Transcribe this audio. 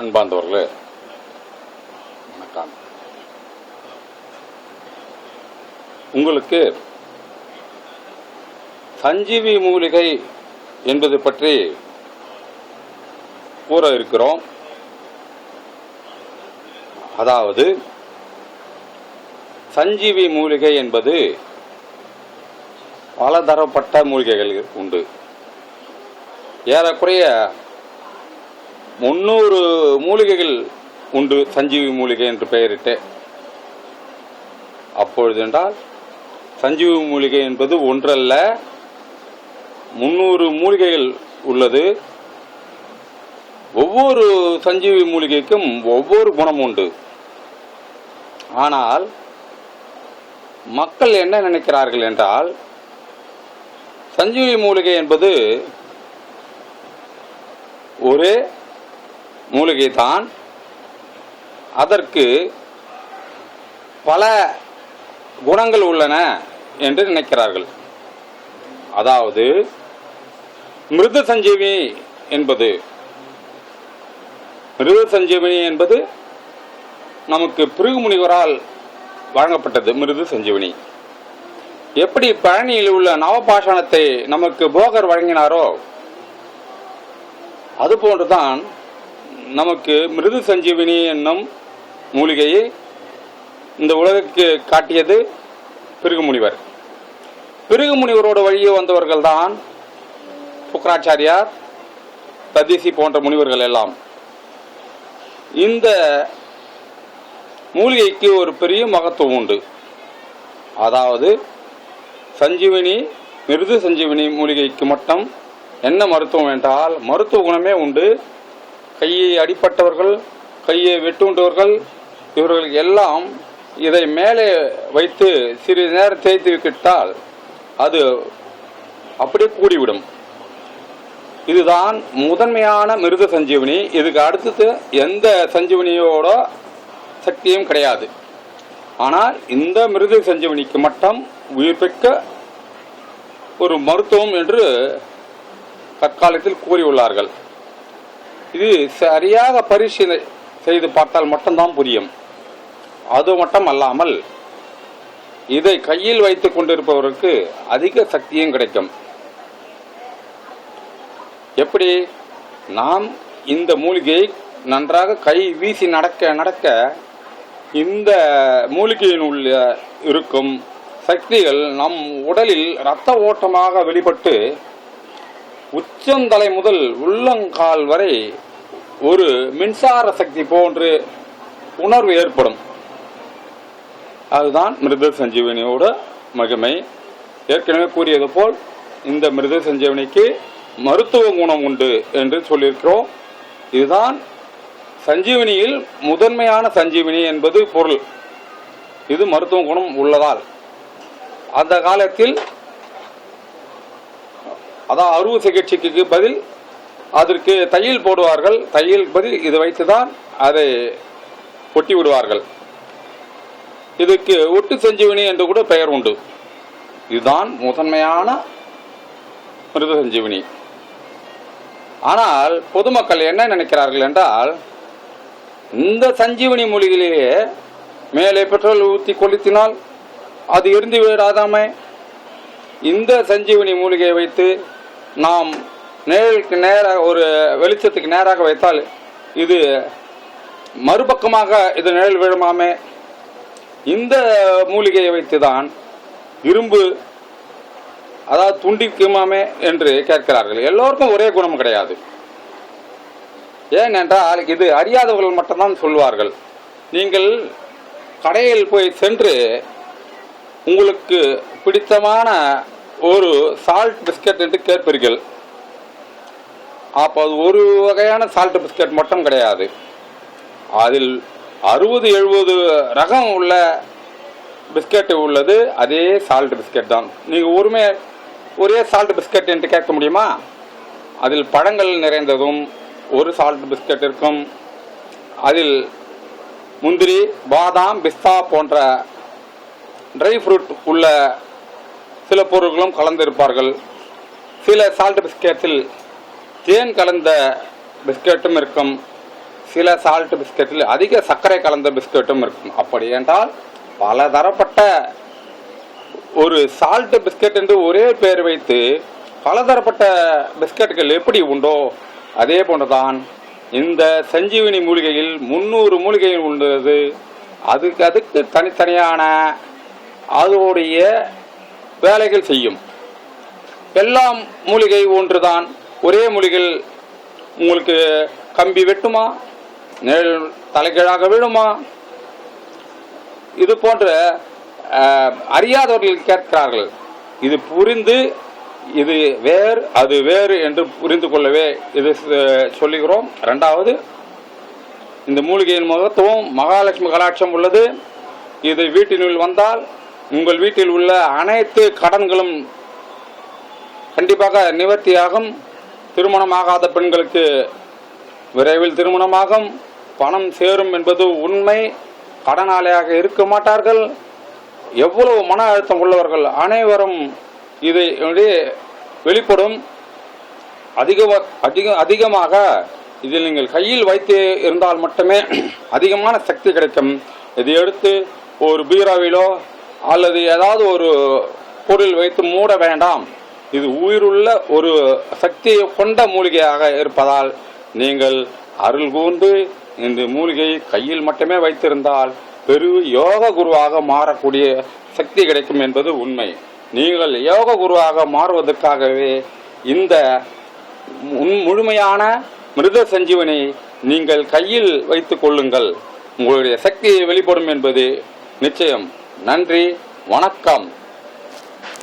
அன்பார்ந்தவர்களே வணக்கம். உங்களுக்கு சஞ்சீவி மூலிகை என்பது பற்றி கூற இருக்கிறோம். அதாவது சஞ்சீவி மூலிகை என்பது பலதரப்பட்ட மூலிகைகள் உண்டு. ஏறக்குறைய முன்னூறு மூலிகைகள் உண்டு சஞ்சீவி மூலிகை என்று பெயரிட்டு. அப்பொழுது என்றால் சஞ்சீவி மூலிகை என்பது ஒன்றல்ல முன்னூறு மூலிகைகள் உள்ளது. ஒவ்வொரு சஞ்சீவி மூலிகைக்கும் ஒவ்வொரு குணம் உண்டு. ஆனால் மக்கள் என்ன நினைக்கிறார்கள் என்றால் சஞ்சீவி மூலிகை என்பது ஒரே மூலிகை தான் அதற்கு பல குணங்கள் உள்ளன என்று நினைக்கிறார்கள். அதாவது மிருது சஞ்சீவி என்பது மிருது சஞ்சீவினி என்பது நமக்கு பிருகு முனிவரால் வழங்கப்பட்டது மிருது சஞ்சீவினி. எப்படி பழனியில் உள்ள நவபாஷாணத்தை நமக்கு போகர் வழங்கினாரோ அதுபோன்றுதான் நமக்கு மிருது சஞ்சீவினி என்னும் மூலிகையை இந்த உலகுக்கு காட்டியது பிருகு முனிவர் பிருகு முனிவரோட வழியே வந்தவர்கள் தான் புக்கராச்சாரியார் ததிசி போன்ற முனிவர்கள் எல்லாம். இந்த மூலிகைக்கு ஒரு பெரிய மகத்துவம் உண்டு. அதாவது சஞ்சீவினி மிருது சஞ்சீவினி மூலிகைக்கு மட்டும் என்ன மருத்துவம் என்றால் மருத்துவ குணமே உண்டு. கையை அடிப்பட்டவர்கள் கையை வெட்டுண்டவர்கள் இவர்கள் எல்லாம் இதை மேலே வைத்து சிறிது நேரம் தேய்த்து விட்டால் அது அப்படியே கூடிவிடும். இதுதான் முதன்மையான மிருத சஞ்சீவனி. இதுக்கு அடுத்தது எந்த சஞ்சீவனியோட சக்தியும் கிடையாது. ஆனால் இந்த மிருத சஞ்சீவனிக்கு மட்டும் உயிர்ப்பிக்க ஒரு மருத்துவம் என்று தற்காலத்தில் கூறியுள்ளார்கள். இது சரியாக பரிசீலனை செய்து பார்த்தால் மட்டும்தான் புரியும். அது மட்டும் அல்லாமல் இதை கையில் வைத்துக் கொண்டிருப்பவருக்கு அதிக சக்தியும் கிடைக்கும். எப்படி? நாம் இந்த மூலிகையை நன்றாக கை வீசி நடக்க நடக்க இந்த மூலிகையின் உள்ள இருக்கும் சக்திகள் நம் உடலில் இரத்த ஓட்டமாக வெளிப்பட்டு உச்சந்தலை முதல் உள்ளங்கால் வரை ஒரு மின்சார சக்தி போன்று உணர்வு ஏற்படும். அதுதான் மிருத சஞ்சீவனியோட மகிமை. ஏற்கனவே கூறியது போல் இந்த மிருத சஞ்சீவனிக்கு மருத்துவ குணம் உண்டு என்று சொல்லியிருக்கிறோம். இதுதான் சஞ்சீவனியில் முதன்மையான சஞ்சீவனி என்பது பொருள். இது மருத்துவ குணம் உள்ளதால். அந்த காலத்தில் அதான் அறுவை சிகிச்சைக்கு பதில் அதற்கு தையல் போடுவார்கள். தையல் பதில் இது வைத்துதான் அதை ஒட்டி விடுவார்கள். இதுக்கு ஒட்டு சஞ்சீவினி என்று கூட பெயர் உண்டு. இதுதான் முதன்மையான மிருத சஞ்சீவனி. ஆனால் பொதுமக்கள் என்ன நினைக்கிறார்கள் என்றால் இந்த சஞ்சீவனி மூலிகையிலேயே மேலே பெட்ரோல் ஊற்றி கொளுத்தினால் அது எரிந்து விடாதாமே இந்த சஞ்சீவனி மூலிகையை வைத்து நாம் நேருக்கு நேராக ஒரு வெளிச்சத்துக்கு நேராக வைத்தால் இது மறுபக்கமாக இது நிழல் விழுமாமே. இந்த மூலிகையை வைத்துதான் இரும்பு அதாவது துண்டிக்குமாமே என்று கேட்கிறார்கள். எல்லோருக்கும் ஒரே குணம் கிடையாது. ஏனென்றால் இது அறியாதவர்கள் மட்டும்தான் சொல்வார்கள். நீங்கள் கடையில் போய் சென்று உங்களுக்கு பிடித்தமான ஒரு சால்ட் பிஸ்கட் என்று கேட்பீர்கள். அப்போ அது ஒரு வகையான சால்ட் பிஸ்கட் மட்டும் கிடையாது. அதில் அறுபது எழுபது ரகம் உள்ள பிஸ்கட் உள்ளது அதே சால்ட் பிஸ்கட் தான். நீங்கள் ஒருமே ஒரே சால்ட் பிஸ்கட் என்று கேட்க முடியுமா? அதில் பழங்கள் நிறைந்ததும் ஒரு சால்ட் பிஸ்கட் இருக்கும். அதில் முந்திரி பாதாம் பிஸ்தா போன்ற ட்ரை ஃப்ரூட் உள்ள சில பொருட்களும் கலந்திருப்பார்கள். சில சால்ட் பிஸ்கெட்டில் தேன் கலந்த பிஸ்கெட்டும் இருக்கும். சில சால்ட் பிஸ்கெட்டில் அதிக சர்க்கரை கலந்த பிஸ்கெட்டும் இருக்கும். அப்படி என்றால் பல தரப்பட்ட ஒரு சால்ட் பிஸ்கெட் என்று ஒரே பேர் வைத்து பலதரப்பட்ட பிஸ்கெட்டுகள் எப்படி உண்டோ அதே போன்றுதான் இந்த சஞ்சீவினி மூலிகையில் முந்நூறு மூலிகைகள் உள்ளது. அதுக்கு அதுக்கு தனித்தனியான அதோடைய வேலைகள் செய்யும். எல்லாம் மூலிகை ஒன்றுதான். ஒரே மூலிகையில் உங்களுக்கு கம்பி வெட்டுமா? நிழல் தலைகீழாக விழுமா? இது போன்ற அறியாதவர்கள் கேட்கிறார்கள். இது புரிந்து இது வேறு அது வேறு என்று புரிந்து கொள்ளவே இது சொல்லுகிறோம். ரெண்டாவது இந்த மூலிகையின் மகத்துவம் மகாலட்சுமி கலாட்சம் உள்ளது. இது வீட்டினுள் வந்தால் உங்கள் வீட்டில் உள்ள அனைத்து கடன்களும் கண்டிப்பாக நிவர்த்தியாகும். திருமணமாகாத பெண்களுக்கு விரைவில் திருமணமாகும். பணம் சேரும் என்பது உண்மை. கடனாளியாக இருக்க மாட்டார்கள். எவ்வளவு மன அழுத்தம் உள்ளவர்கள் அனைவரும் இது வெளிப்படும். அதிக அதிக அதிகமாக இதில் நீங்கள் கையில் வைத்து இருந்தால் மட்டுமே அதிகமான சக்தி கிடைக்கும். இதை எடுத்து ஒரு பீராவிலோ அல்லது ஏதாவது ஒரு பொருள் வைத்து மூட வேண்டாம். இது உயிருள்ள ஒரு சக்தியை கொண்ட மூலிகையாக இருப்பதால் நீங்கள் அருள் கூர்ந்து இந்த மூலிகையை கையில் மட்டுமே வைத்திருந்தால் பெரு யோக குருவாக மாறக்கூடிய சக்தி கிடைக்கும் என்பது உண்மை. நீங்கள் யோக குருவாக மாறுவதற்காகவே இந்த முன்- முழுமையான மிருத சஞ்சீவனை நீங்கள் கையில் வைத்துக் கொள்ளுங்கள். உங்களுடைய சக்தியை வெளிப்படும் என்பது நிச்சயம். நன்றி வணக்கம்.